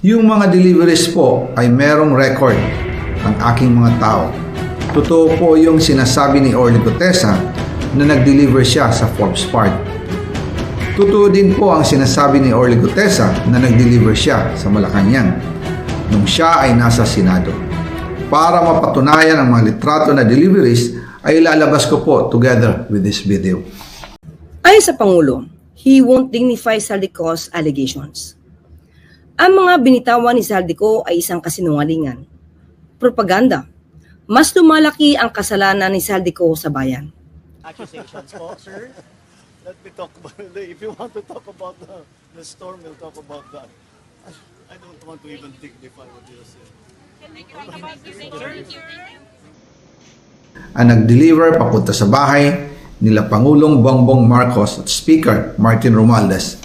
Yung mga deliveries po ay merong record ang aking mga tao. Totoo po yung sinasabi ni Orly Gutesa na nag-deliver siya sa Forbes Park. Totoo din po ang sinasabi ni Orly Gutesa na nag-deliver siya sa Malacanang nung siya ay nasa Senado. Para mapatunayan ang mga litrato na deliveries ay ilalabas ko po together with this video. Ayon sa Pangulo, he won't dignify Saldico's allegations. Ang mga binitawan ni Saldico ay isang kasinungalingan. Propaganda. Mas lumalaki ang kasalanan ni Saldico sa bayan. accusations po, sir. Let me talk about If you want to talk about the, the storm, we'll talk about that. I don't want to even dignify what you said. ang nag-deliver papunta sa bahay nila Pangulong Bongbong Marcos at Speaker Martin Romualdez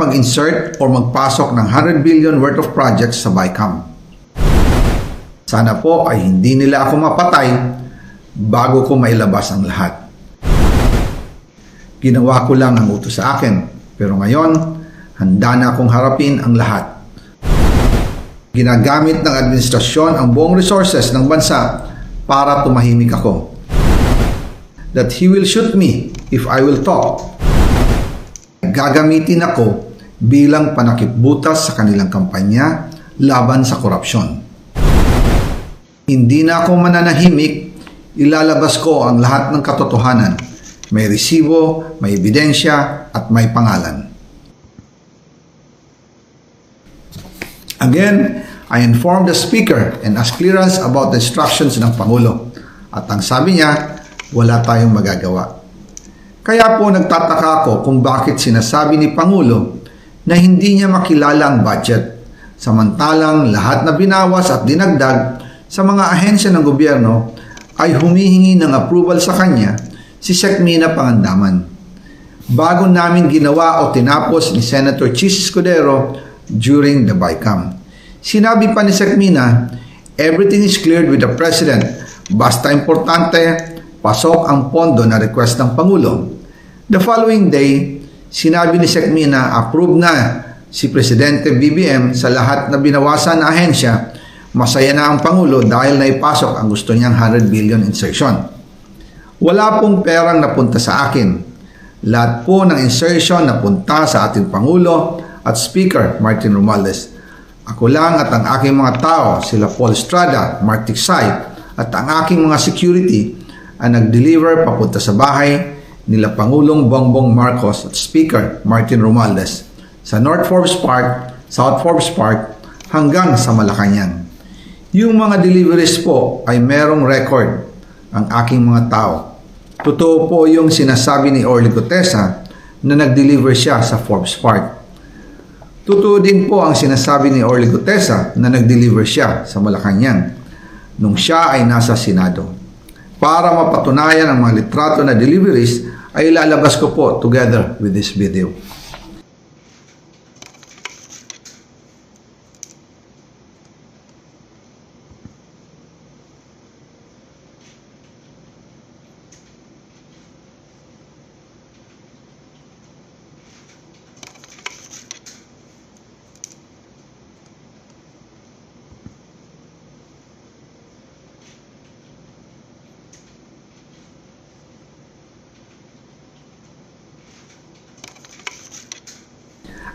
mag-insert or magpasok ng 100 billion worth of projects sa BICAM. Sana po ay hindi nila ako mapatay bago ko mailabas ang lahat. Ginawa ko lang ang utos sa akin, pero ngayon, handa na akong harapin ang lahat. Ginagamit ng administrasyon ang buong resources ng bansa para tumahimik ako. That he will shoot me if I will talk. Gagamitin ako bilang panakipbutas sa kanilang kampanya laban sa korupsyon. Hindi na ako mananahimik, ilalabas ko ang lahat ng katotohanan. May resibo, may ebidensya, at may pangalan. Again, I informed the Speaker and asked clearance about the instructions ng Pangulo. At ang sabi niya, wala tayong magagawa. Kaya po nagtataka ako kung bakit sinasabi ni Pangulo na hindi niya makilala ang budget. Samantalang lahat na binawas at dinagdag sa mga ahensya ng gobyerno ay humihingi ng approval sa kanya si Sekmina Pangandaman. Bago namin ginawa o tinapos ni Senator Chis Escudero during the BICAM. Sinabi pa ni Sekmina, everything is cleared with the President. Basta importante, pasok ang pondo na request ng Pangulo. The following day, sinabi ni Sekmina, approve na si Presidente BBM sa lahat na binawasan na ahensya. Masaya na ang Pangulo dahil naipasok ang gusto niyang 100 billion insertion. Wala pong perang napunta sa akin. Lahat po ng insertion napunta sa ating Pangulo at Speaker Martin Romualdez. Ako lang at ang aking mga tao, sila Paul Estrada, Mark Tiksay, at ang aking mga security ang nag-deliver papunta sa bahay nila Pangulong Bongbong Marcos at Speaker Martin Romualdez sa North Forbes Park, South Forbes Park hanggang sa Malacanang. Yung mga deliveries po ay merong record ang aking mga tao. Totoo po yung sinasabi ni Orly Gutesa na nag-deliver siya sa Forbes Park. Totoo din po ang sinasabi ni Orly Gutesa na nag-deliver siya sa Malacanang nung siya ay nasa Senado. Para mapatunayan ang mga litrato na deliveries ay ilalabas ko po together with this video.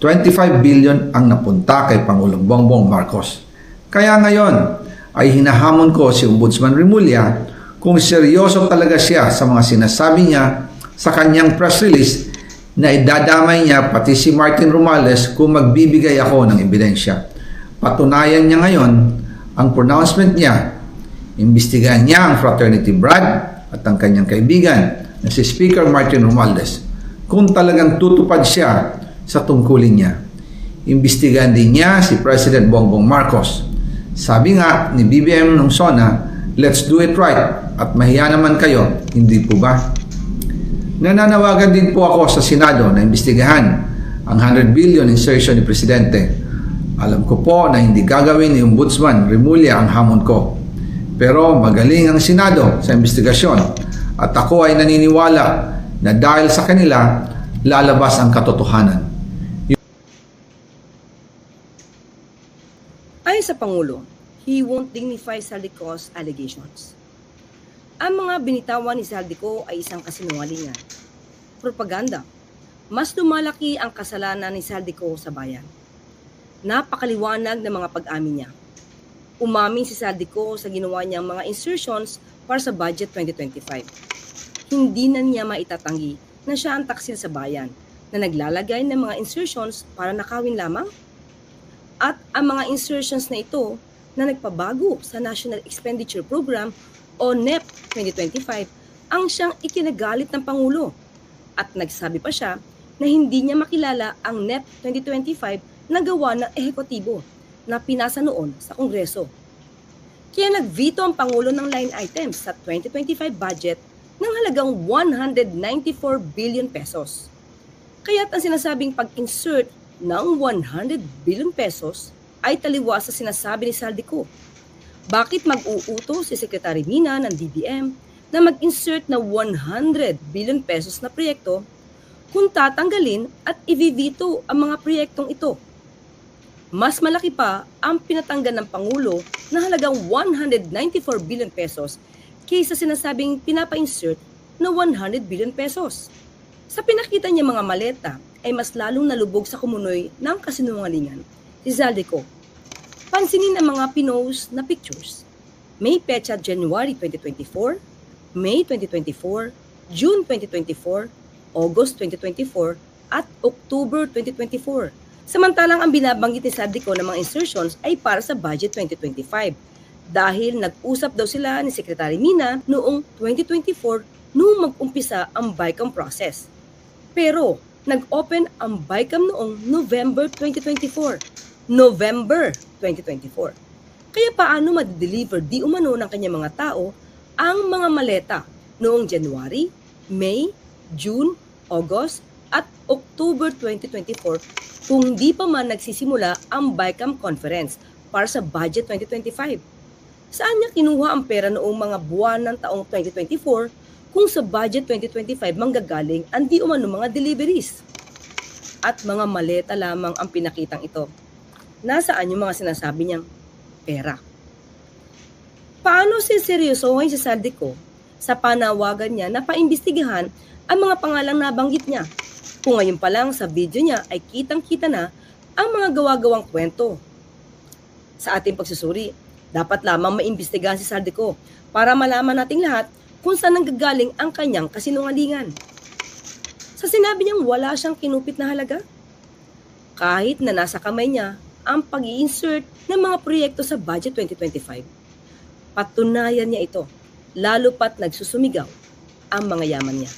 25 billion ang napunta kay Pangulong Bongbong Marcos. Kaya ngayon ay hinahamon ko si Ombudsman Remulla kung seryoso talaga siya sa mga sinasabi niya sa kanyang press release na idadamay niya pati si Martin Romales kung magbibigay ako ng ebidensya. Patunayan niya ngayon ang pronouncement niya. Imbestigahan niya ang fraternity Brad at ang kanyang kaibigan na si Speaker Martin Romualdez kung talagang tutupad siya sa tungkulin niya. Imbestigahan din niya si President Bongbong Marcos Sabi nga ni BBM nung SONA, let's do it right at mahiya naman kayo, hindi po ba? Nananawagan din po ako sa Senado na imbestigahan ang 100 billion insertion ni Presidente. Alam ko po na hindi gagawin ni Ombudsman Remulla ang hamon ko. Pero magaling ang Senado sa investigasyon at ako ay naniniwala na dahil sa kanila, lalabas ang katotohanan. Ayon sa Pangulo, he won't dignify Saldico's allegations. Ang mga binitawan ni Saldico ay isang kasinungalingan. Propaganda. Mas lumalaki ang kasalanan ni Saldico sa bayan. Napakaliwanag ng mga pag-amin niya. Umamin si Saldico sa ginawa niyang mga insertions para sa budget 2025. Hindi na niya maitatanggi na siya ang taksil sa bayan na naglalagay ng mga insertions para nakawin lamang at ang mga insertions na ito na nagpabago sa National Expenditure Program o NEP 2025 ang siyang ikinagalit ng Pangulo. At nagsabi pa siya na hindi niya makilala ang NEP 2025 na gawa ng ehekutibo na pinasa noon sa Kongreso. Kaya nagveto ang Pangulo ng line items sa 2025 budget ng halagang 194 billion pesos. Kaya't ang sinasabing pag-insert ng 100 billion pesos ay taliwas sa sinasabi ni Saldico. Bakit mag-uuto si Secretary Mina ng DBM na mag-insert na 100 billion pesos na proyekto kung tatanggalin at i-veto ang mga proyektong ito? Mas malaki pa ang pinatanggal ng Pangulo na halagang 194 billion pesos kaysa sinasabing pinapa-insert na 100 billion pesos. Sa pinakita niya mga maleta ay mas lalong nalubog sa kumunoy ng kasinungalingan si Zaldico. Pansinin ang mga pinost na pictures. May petsa January 2024, May 2024, June 2024, August 2024, at October 2024. Samantalang ang binabanggit ni Zaldico ng mga insertions ay para sa budget 2025 dahil nag-usap daw sila ni Secretary Mina noong 2024 noong mag-umpisa ang BICAM process. Pero nag-open ang BICAM noong November 2024. November 2024. Kaya paano madideliver di umano ng kanyang mga tao ang mga maleta noong January, May, June, August, at October 2024 kung di pa man nagsisimula ang BICAM conference para sa budget 2025. Saan niya kinuha ang pera noong mga buwan ng taong 2024 kung sa budget 2025 manggagaling ang di umano mga deliveries? At mga maleta lamang ang pinakitang ito. Nasaan yung mga sinasabi niyang pera? Paano siseryosohin si Saldico sa panawagan niya na paimbestigahan ang mga pangalang nabanggit niya? Kung ngayon pa lang sa video niya ay kitang-kita na ang mga gawa-gawang kwento. Sa ating pagsusuri, dapat lamang maimbestigahan si Saldico para malaman nating lahat kung saan nanggagaling ang kanyang kasinungalingan. Sa sinabi niyang wala siyang kinupit na halaga, kahit na nasa kamay niya ang pag insert ng mga proyekto sa budget 2025. Patunayan niya ito, lalo pat nagsusumigaw ang mga yaman niya.